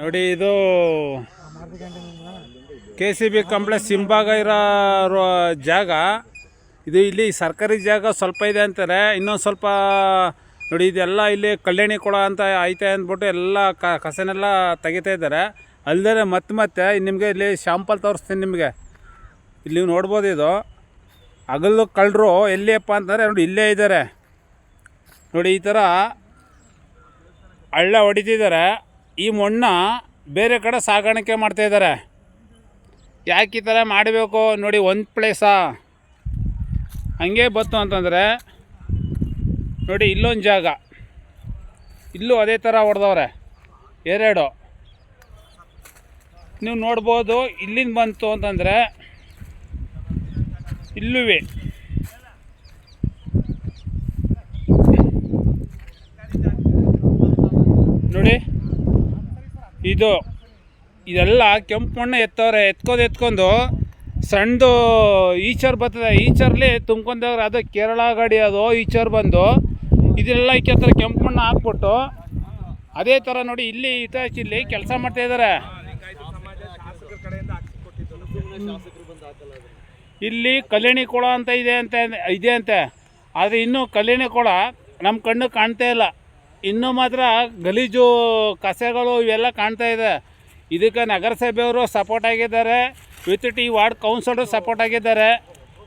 ನೋಡಿ, ಇದು K C B complex ಹಿಂಭಾಗ ಇರೋ ಜಾಗ. ಇದು ಇಲ್ಲಿ ಸರ್ಕಾರಿ ಜಾಗ ಸ್ವಲ್ಪ ಇದೆ ಅಂತಾರೆ. ಇನ್ನೊಂದು ಸ್ವಲ್ಪ, ನೋಡಿ, ಇದೆಲ್ಲ ಇಲ್ಲಿ ಕಲ್ಯಾಣಿ ಕೊಡ ಅಂತ ಐತೆ ಅಂದ್ಬಿಟ್ಟು ಎಲ್ಲ ಕಸನೆಲ್ಲ ತೆಗಿತಾ ಇದ್ದಾರೆ. ಅಲ್ಲದೆ ಮತ್ತೆ ಮತ್ತೆ ನಿಮಗೆ ಇಲ್ಲಿ ಶಾಂಪಲ್ ತೋರಿಸ್ತೀನಿ ನಿಮಗೆ. ಇಲ್ಲಿ ನೋಡ್ಬೋದು ಇದು. ಹಗಲು ಕಳ್ಳರು ಎಲ್ಲಿಯಪ್ಪ ಅಂತಂದರೆ ನೋಡಿ, ಇಲ್ಲೇ ಇದ್ದಾರೆ. ನೋಡಿ, ಈ ಥರ ಹಳ್ಳ ಹೊಡಿತಿದ್ದಾರೆ. ಈ ಮಣ್ಣ ಬೇರೆ ಕಡೆ ಸಾಗಾಣಿಕೆ ಮಾಡ್ತಾಯಿದ್ದಾರೆ ಯಾಕೆ ಈ ಥರ ಮಾಡಬೇಕು ನೋಡಿ ಒಂದು ಪ್ಲೇಸಾ ಹಂಗೆ ಬತ್ತು ಅಂತಂದರೆ ನೋಡಿ ಇಲ್ಲೊಂದು ಜಾಗ. ಇಲ್ಲೂ ಅದೇ ಥರ ಹೊಡೆದವ್ರೆ. ಎರಡು. ನೀವು ನೋಡ್ಬೋದು ಇಲ್ಲಿಂದ ಬಂತು ಅಂತಂದರೆ ಇಲ್ಲುವೆ ನೋಡಿ ಇದು ಇದೆಲ್ಲ ಕೆಂಪು ಮಣ್ಣು ಎತ್ತವ್ರೆ ಎತ್ಕೊಂಡು ಎತ್ಕೊಂಡು ಸಣ್ಣದು ಈಚರ್ ಬರ್ತದೆ, ಈಚರ್ಲಿ ತುಂಬ್ಕೊಂಡವ್ರೆ ಅದು ಕೇರಳ ಗಾಡಿ ಅದು, ಈಚರ್ ಬಂದು. ಇದೆಲ್ಲ ಕೆತ್ತರ ಕೆಂಪು ಮಣ್ಣು ಹಾಕ್ಬಿಟ್ಟು ಅದೇ ಥರ ನೋಡಿ ಇಲ್ಲಿ ಇಲ್ಲಿ ಕೆಲಸ ಮಾಡ್ತಾ ಇದ್ದಾರೆ ಇಲ್ಲಿ ಕಲ್ಯಾಣಿ ಕೊಳ ಅಂತ ಇದೆ ಅಂತ, ಇದೆ ಅಂತೆ. ಆದರೆ ಇನ್ನೂ ಕಲ್ಯಾಣಿ ಕೊಳ ನಮ್ಮ ಕಣ್ಣು ಕಾಣ್ತಾ ಇಲ್ಲ. ಇನ್ನೂ ಮಾತ್ರ ಗಲೀಜು ಕಸಗಳು ಇವೆಲ್ಲ ಕಾಣ್ತಾ ಇದೆ. ಇದಕ್ಕೆ ನಗರಸಭೆಯವರು ಸಪೋರ್ಟ್ ಆಗಿದ್ದಾರೆ. With T ward councillor support ಆಗಿದ್ದಾರೆ.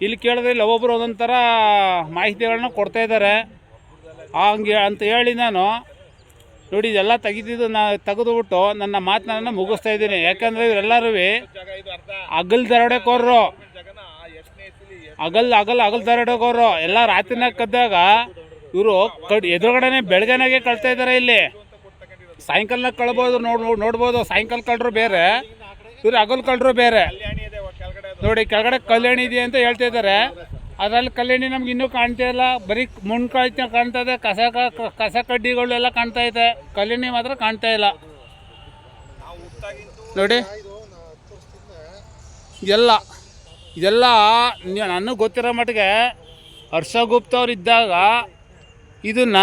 ಇಲ್ಲಿ ಕೇಳಿದ್ರೆ ಇಲ್ಲಿ ಒಬ್ಬೊಬ್ಬರು ಒಂದೊಂದು ಥರ ಮಾಹಿತಿಗಳನ್ನ ಕೊಡ್ತಾ ಇದ್ದಾರೆ. ಹಂಗೆ ಅಂತ ಹೇಳಿ ನಾನು ನೋಡಿ ಇದೆಲ್ಲ ತೆಗಿತಿದ್ದು ನಾ ತೆಗೆದುಬಿಟ್ಟು ನನ್ನ ಮಾತನ್ನ ಮುಗಿಸ್ತಾ ಇದ್ದೀನಿ. ಯಾಕಂದರೆ ಇವರೆಲ್ಲರೂ ಅಗಲ್ ದರೋಡೆಕೋರರು. ಅಗಲ್ ಅಗಲ್ ಅಗಲ್ ದರೋಡೆಕೋರರು. ಎಲ್ಲ ರಾತ್ರಿನಾಗ ಕದ್ದಾಗ ಇವರು ಕಡ್ ಎದುರುಗಡೆನೆ ಬೆಳಗ್ಗೆನಾಗೆ ಕಳ್ತಾ ಇದ್ದಾರೆ ಇಲ್ಲಿ. ಸಾಯಂಕಾಲನ ಕಳ್ಬೋದು, ನೋಡ್ ನೋಡ್- ನೋಡ್ಬೋದು. ಸಾಯಂಕಾಲ ಕಳ್ಳರು ಬೇರೆ, ಇವ್ರು ಹಗಲ್ ಕಳ್ಳರು ಬೇರೆ. ನೋಡಿ, ಕೆಳಗಡೆ ಕಲ್ಯಾಣಿ ಇದೆ ಅಂತ ಹೇಳ್ತಾ ಇದ್ದಾರೆ ಅದರಲ್ಲಿ ಕಲ್ಯಾಣಿ ನಮ್ಗೆ ಇನ್ನೂ ಕಾಣ್ತಾ ಇಲ್ಲ. ಬರೀ ಮುಣ್ ಕಾಯ್ತಾ ಕಾಣ್ತಾ ಇದೆ. ಕಸ ಕಸ ಕಡ್ಡಿಗಳೆಲ್ಲ ಕಾಣ್ತಾ ಇದೆ. ಕಲ್ಯಾಣಿ ಮಾತ್ರ ಕಾಣ್ತಾ ಇಲ್ಲ. ನೋಡಿ, ಎಲ್ಲ ಇದೆಲ್ಲ ನನಗೆ ಗೊತ್ತಿರೋ ಮಟ್ಟಿಗೆ ಹರ್ಷ ಗುಪ್ತ ಅವ್ರು ಇದ್ದಾಗ ಇದನ್ನ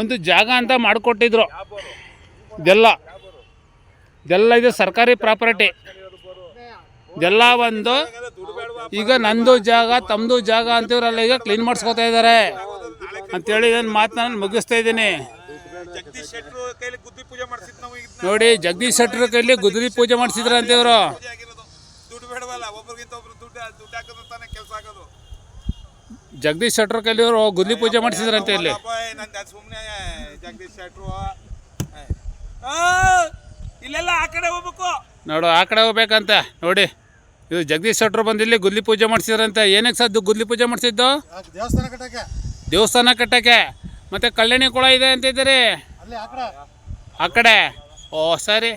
ಒಂದು ಜಾಗ ಅಂತ ಮಾಡಿಕೊಟ್ಟಿದ್ರು. ಇದೆಲ್ಲ. ಇದೆಲ್ಲ ಇದು ಸರ್ಕಾರಿ ಪ್ರಾಪರ್ಟಿ. ಇದೆಲ್ಲ ಒಂದು ಈಗ ನಂದು ಜಾಗ ತಮ್ಮದು ಜಾಗ ಅಂತಿವ್ರಲ್ಲ ಈಗ ಕ್ಲೀನ್ ಮಾಡಿಸ್ಕೊತಾ ಇದ್ದಾರೆ ಅಂತೇಳಿ ನನ್ನ ಮಾತು ನಾನು ಮುಗಿಸ್ತಾ ಇದ್ದೀನಿ. ನೋಡಿ ಜಗದೀಶ್ ಶೆಟ್ಟರ್ ಕೈಲಿ ಗುದ್ದಿ ಪೂಜೆ ಮಾಡಿಸಿದ್ರು ಅಂತ ಜಗದೀಶ್ ಶೆಟ್ಟರ್ ಕೈಲಿ ಇವರು ಗುದ್ದಲಿ ಪೂಜೆ ಮಾಡಿಸಿದ್ರಂತ ಇಲ್ಲಿ. ಸುಮ್ಮನೆ ಜಗದೀಶ್ ಶೆಟ್ರು ಆ, ಇಲ್ಲೆಲ್ಲ ಆ ಕಡೆ ಹೋಗ್ಬೇಕು. ನೋಡು ಆ ಕಡೆ ಹೋಗ್ಬೇಕಂತ. ನೋಡಿ ಇದು ಜಗದೀಶ್ ಶೆಟ್ರು ಬಂದು ಇಲ್ಲಿ ಗುದ್ಲಿ ಪೂಜೆ ಮಾಡಿಸಿದ್ರಂತೆ. ಏನಕ್ಕೆ ಸದ್ದು ಗುದ್ಲಿ ಪೂಜೆ ಮಾಡಿಸಿದ್ದು? ದೇವಸ್ಥಾನ ಕಟ್ಟಕ್ಕೆ? ದೇವಸ್ಥಾನ ಕಟ್ಟಕ್ಕೆ. ಮತ್ತೆ ಕಲ್ಯಾಣಿ ಕೊಳ ಇದೆ ಅಂತಿದ್ದೀರಿ. ಅಲ್ಲಿ ಆ ಕಡೆ. ಆ ಕಡೆ. ಓ ಸರಿ.